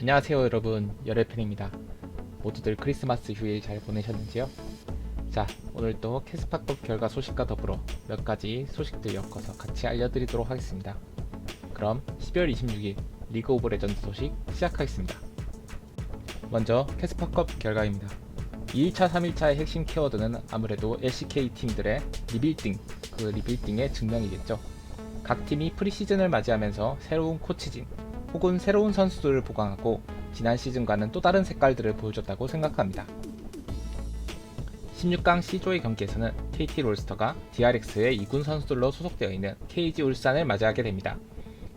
안녕하세요 여러분. 열애팬입니다. 모두들 크리스마스 휴일 잘 보내셨는지요? 자 오늘 또 캐스파컵 결과 소식과 더불어 몇 가지 소식들 엮어서 같이 알려드리도록 하겠습니다. 그럼 12월 26일 리그 오브 레전드 소식 시작하겠습니다. 먼저 캐스파컵 결과입니다. 2일차 3일차의 핵심 키워드는 아무래도 LCK 팀들의 리빌딩 그 리빌딩의 증명이겠죠. 각 팀이 프리시즌을 맞이하면서 새로운 코치진 혹은 새로운 선수들을 보강하고 지난 시즌과는 또 다른 색깔들을 보여줬다고 생각합니다. 16강 C조의 경기에서는 KT 롤스터가 DRX의 2군 선수들로 소속되어 있는 KG 울산을 맞이하게 됩니다.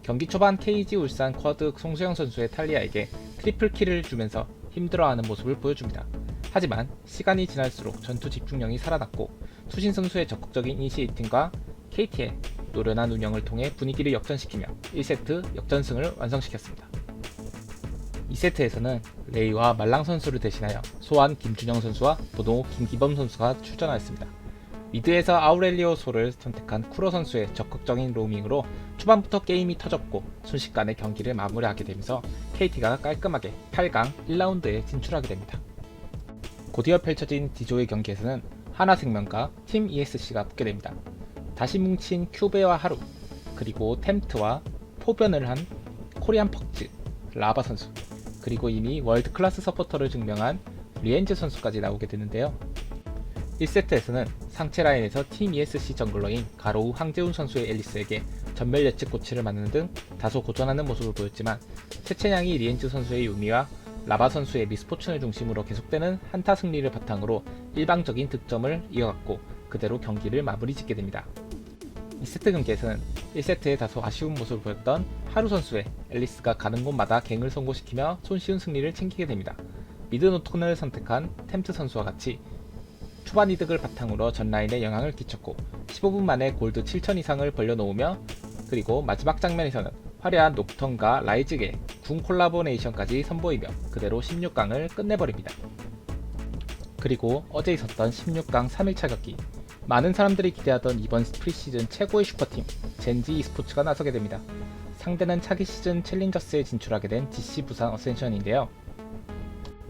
경기 초반 KG 울산 쿼드 송수영 선수의 탈리아에게 트리플 킬을 주면서 힘들어하는 모습을 보여줍니다. 하지만 시간이 지날수록 전투 집중력이 살아났고 수신 선수의 적극적인 이니시에이팅과 KT의 노련한 운영을 통해 분위기를 역전시키며 1세트 역전승을 완성시켰습니다. 2세트에서는 레이와 말랑 선수를 대신하여 소환 김준영 선수와 보도 김기범 선수가 출전하였습니다. 미드에서 아우렐리오 소를 선택한 쿠로 선수의 적극적인 로밍으로 초반부터 게임이 터졌고 순식간에 경기를 마무리하게 되면서 KT가 깔끔하게 8강 1라운드에 진출하게 됩니다. 곧이어 펼쳐진 D조의 경기에서는 하나생명과 팀 ESC가 붙게 됩니다. 다시 뭉친 큐베와 하루 그리고 템트와 포변을 한 코리안 퍽즈 라바 선수 그리고 이미 월드 클래스 서포터를 증명한 리엔즈 선수까지 나오게 되는데요. 1세트에서는 상체 라인에서 팀 ESC 정글러인 가로우 황재훈 선수의 앨리스에게 전멸 예측 고치를 맞는 등 다소 고전하는 모습을 보였지만 세체냥이 리엔즈 선수의 유미와 라바 선수의 미스포츠를 중심으로 계속되는 한타 승리를 바탕으로 일방적인 득점을 이어갔고 그대로 경기를 마무리 짓게 됩니다. 2세트 경기에서는 1세트에 다소 아쉬운 모습을 보였던 하루 선수의 앨리스가 가는 곳마다 갱을 성공시키며 손쉬운 승리를 챙기게 됩니다. 미드 노톤을 선택한 템트 선수와 같이 초반 이득을 바탕으로 전라인에 영향을 끼쳤고 15분 만에 골드 7천 이상을 벌려놓으며 그리고 마지막 장면에서는 화려한 녹턴과 라이즈의 궁 콜라보레이션까지 선보이며 그대로 16강을 끝내버립니다. 그리고 어제 있었던 16강 3일차 경기 많은 사람들이 기대하던 이번 프리시즌 최고의 슈퍼팀 젠지 e스포츠가 나서게 됩니다. 상대는 차기 시즌 챌린저스에 진출하게 된 GC 부산 어센션인데요.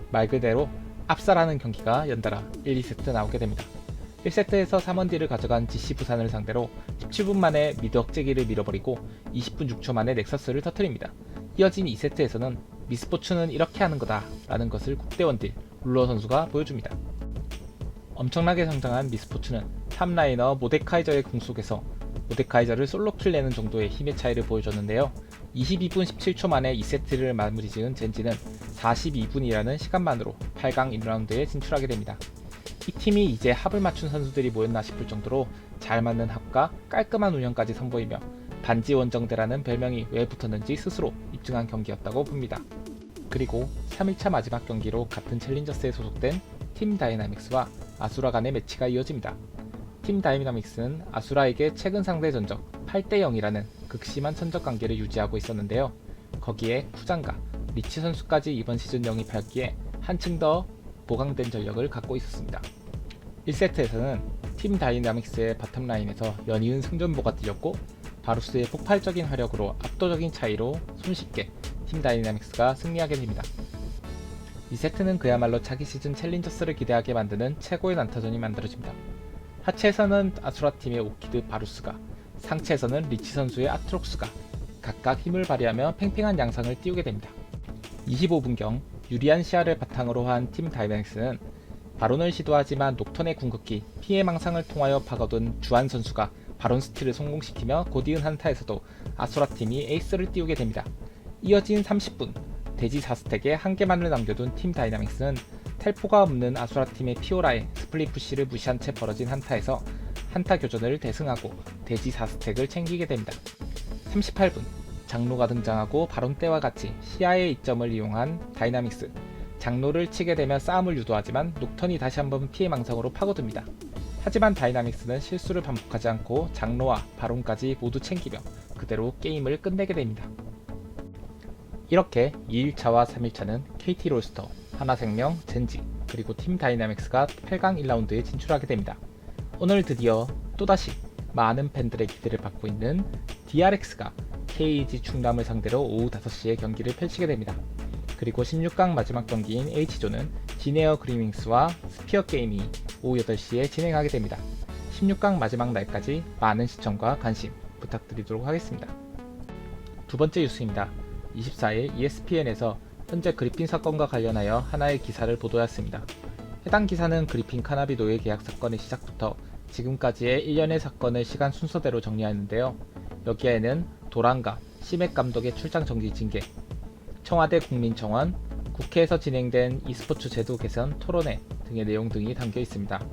말 그대로 압살하는 경기가 연달아 1, 2세트 나오게 됩니다. 1세트에서 3원디를 가져간 GC 부산을 상대로 17분 만에 미드 억제기를 밀어버리고 20분 6초 만에 넥서스를 터뜨립니다. 이어진 2세트에서는 미스포츠는 이렇게 하는 거다 라는 것을 국대원딜 룰러 선수가 보여줍니다. 엄청나게 성장한 미스포츠는 탑라이너 모데카이저의 궁 속에서 모데카이저를 솔로킬 내는 정도의 힘의 차이를 보여줬는데요. 22분 17초 만에 2세트를 마무리 지은 젠지는 42분이라는 시간만으로 8강 1라운드에 진출하게 됩니다. 이 팀이 이제 합을 맞춘 선수들이 모였나 싶을 정도로 잘 맞는 합과 깔끔한 운영까지 선보이며 반지 원정대라는 별명이 왜 붙었는지 스스로 입증한 경기였다고 봅니다. 그리고 3일차 마지막 경기로 같은 챌린저스에 소속된 팀 다이나믹스와 아수라 간의 매치가 이어집니다. 팀 다이나믹스는 아수라에게 최근 상대 전적 8대 0이라는 극심한 천적 관계를 유지하고 있었는데요. 거기에 쿠장과 리치 선수까지 이번 시즌 영입했기에 한층 더 보강된 전력을 갖고 있었습니다. 1세트에서는 팀 다이나믹스의 바텀라인에서 연이은 승전보가 뛰었고 바루스의 폭발적인 화력으로 압도적인 차이로 손쉽게 팀 다이나믹스가 승리하게 됩니다. 2세트는 그야말로 차기 시즌 챌린저스를 기대하게 만드는 최고의 난타전이 만들어집니다. 하체에서는 아수라팀의 오키드 바루스가 상체에서는 리치 선수의 아트록스가 각각 힘을 발휘하며 팽팽한 양상을 띄우게 됩니다. 25분경 유리한 시야를 바탕으로 한 팀 다이나믹스는 바론을 시도하지만 녹턴의 궁극기 피해 망상을 통하여 파고든 주한 선수가 바론 스틸을 성공시키며 곧이은 한타에서도 아수라 팀이 에이스를 띄우게 됩니다. 이어진 30분 대지 4스택에 한 개만을 남겨둔 팀 다이나믹스는 텔포가 없는 아수라 팀의 피오라의 스플릿 푸시를 무시한 채 벌어진 한타에서 한타 교전을 대승하고 대지 4스택을 챙기게 됩니다. 38분 장로가 등장하고 바론 때와 같이 시야의 이점을 이용한 다이나믹스 장로를 치게 되면 싸움을 유도하지만 녹턴이 다시 한번 피해 망상으로 파고듭니다. 하지만 다이나믹스는 실수를 반복하지 않고 장로와 바론까지 모두 챙기며 그대로 게임을 끝내게 됩니다. 이렇게 2일차와 3일차는 KT 롤스터, 하나생명, 젠지, 그리고 팀 다이나믹스가 8강 1라운드에 진출하게 됩니다. 오늘 드디어 또다시 많은 팬들의 기대를 받고 있는 DRX가 KG 충남을 상대로 오후 5시에 경기를 펼치게 됩니다. 그리고 16강 마지막 경기인 H조는 지네어 그리밍스와 스피어 게임이 오후 8시에 진행하게 됩니다. 16강 마지막 날까지 많은 시청과 관심 부탁드리도록 하겠습니다. 두 번째 뉴스입니다. 24일 ESPN에서 현재 그리핀 사건과 관련하여 하나의 기사를 보도했습니다. 해당 기사는 그리핀 카나비 노예 계약 사건의 시작부터 지금까지의 일련의 사건을 시간 순서대로 정리하는데요. 여기에는 도란과 시맥 감독의 출장 정지 징계, 청와대 국민청원, 국회에서 진행된 e스포츠 제도 개선 토론회 등의 내용 등이 담겨 있습니다.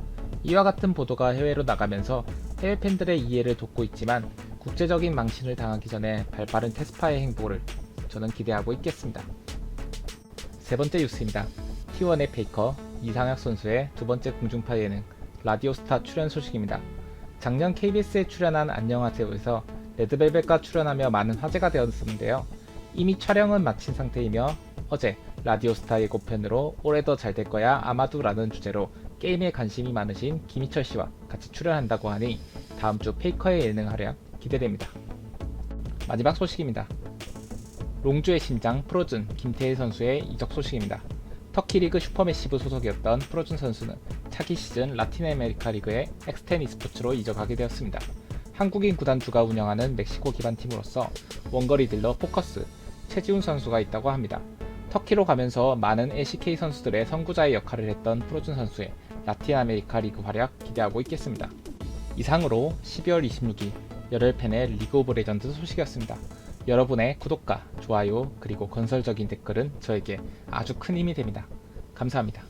이와 같은 보도가 해외로 나가면서 해외 팬들의 이해를 돕고 있지만 국제적인 망신을 당하기 전에 발빠른 테스파의 행보를 저는 기대하고 있겠습니다. 세 번째 뉴스입니다. T1의 페이커 이상혁 선수의 두 번째 공중파 예능 라디오스타 출연 소식입니다. 작년 KBS에 출연한 안녕하세요에서 레드벨벳과 출연하며 많은 화제가 되었었는데요. 이미 촬영은 마친 상태이며 어제 라디오스타 예고편으로 올해 더 잘 될 거야 아마도라는 주제로 게임에 관심이 많으신 김희철 씨와 같이 출연한다고 하니 다음 주 페이커의 예능 활약 기대됩니다. 마지막 소식입니다. 롱주의 심장 프로즌 김태희 선수의 이적 소식입니다. 터키 리그 슈퍼매시브 소속이었던 프로준 선수는 차기 시즌 라틴 아메리카 리그의 엑스텐 e스포츠로 이적하게 되었습니다. 한국인 구단주가 운영하는 멕시코 기반 팀으로서 원거리 딜러 포커스 최지훈 선수가 있다고 합니다. 터키로 가면서 많은 LCK 선수들의 선구자의 역할을 했던 프로준 선수의 라틴 아메리카 리그 활약 기대하고 있겠습니다. 이상으로 12월 26일 열혈팬의 리그 오브 레전드 소식이었습니다. 여러분의 구독과 좋아요 그리고 건설적인 댓글은 저에게 아주 큰 힘이 됩니다. 감사합니다.